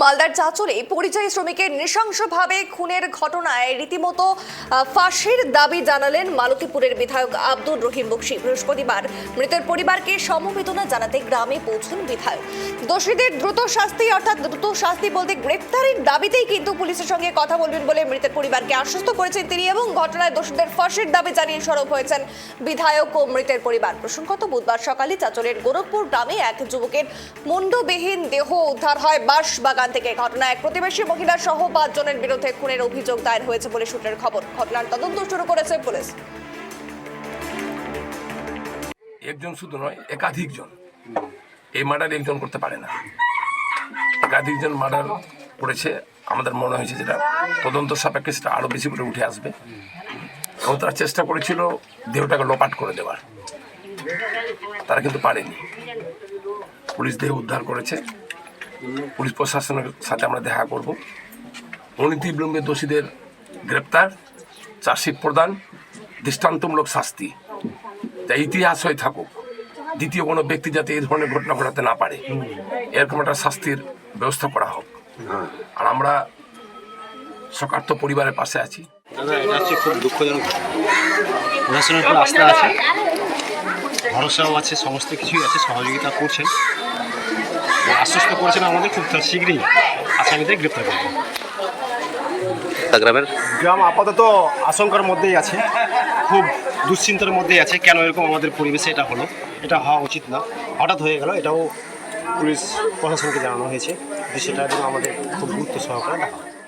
মালদার চাচলে পরিযায়ী শ্রমিকের নৃশংসভাবে খুনের ঘটনায় রীতিমতো ফাঁসির দাবি জানালেন মালতীপুরের বিধায়ক আব্দুর রহিম বক্সি। বৃহস্পতিবার মৃতের পরিবারকে সমবেদনা জানাতে গ্রামে পৌঁছন বিধায়ক। দোষীদের দ্রুত শাস্তি, অর্থাৎ দ্রুত শাস্তি বলতে গ্রেপ্তারের দাবিতেই কিন্তু পুলিশের সঙ্গে কথা বলবেন বলে মৃতের পরিবারকে আশ্বস্ত করেছেন তিনি এবং ঘটনায় দোষীদের ফাঁসির দাবি জানিয়ে সরব হয়েছেন বিধায়ক ও মৃতের পরিবার। প্রসঙ্গত, বুধবার সকালে চাচলের গোরখপুর গ্রামে এক যুবকের মুন্ডবিহীন দেহ উদ্ধার হয় বাঁশ বাগান থেকে ঘটনায় এক প্রতিবেশী মহিলা সহ পাঁচজনের বিরুদ্ধে খুনের অভিযোগ দায়ের হয়েছে বলে সূত্রের খবর। ঘটনার তদন্ত শুরু করেছে পুলিশ। একজন শুধু নয় একাধিক জন এই মার্ডার একজন করতে পারে না। একাধিক জন মার্ডার করেছে। আমাদের মনে হয়েছে যেটা তদন্ত সাপেক্ষে সেটা আরও বেশি করে উঠে আসবে। এবং তারা চেষ্টা করেছিল দেহটাকে লোপাট করে দেওয়ার। তারা কিন্তু পারেনি। পুলিশ দেহ উদ্ধার করেছে। পুলিশ প্রশাসনের সাথে আমরা দেখা করব। অনতিবিলম্বে দোষীদের গ্রেপ্তার, চার্জশিট প্রদান, দৃষ্টান্তমূলক শাস্তি। তা ইতিহাস হয়ে থাকুক, দ্বিতীয় কোনো ব্যক্তি যাতে এই ধরনের ঘটনা ঘটাতে না পারে, এরকম একটা শাস্তির ব্যবস্থা করা হোক। আর আমরা সকার্থ পরিবারের পাশে আছি। খুব আছে, ভরসাও আছে, সমস্ত কিছুই আছে, সহযোগিতা করছেন। আশ্বস্ত করেছেন আমাদের খুব তার শীঘ্রই আসামিদের গ্রেপ্তার করবেন। গ্রামের? গ্রাম আপাতত আশঙ্কার মধ্যেই আছে খুব দুশ্চিন্তার মধ্যেই আছে কেন এরকম আমাদের পরিবেশে এটা হলো এটা হওয়া উচিত না। হঠাৎ হয়ে গেল এটাও পুলিশ প্রশাসনকে জানানো হয়েছে যে সেটা আমাদের খুব গুরুত্ব সহকারে দেখা।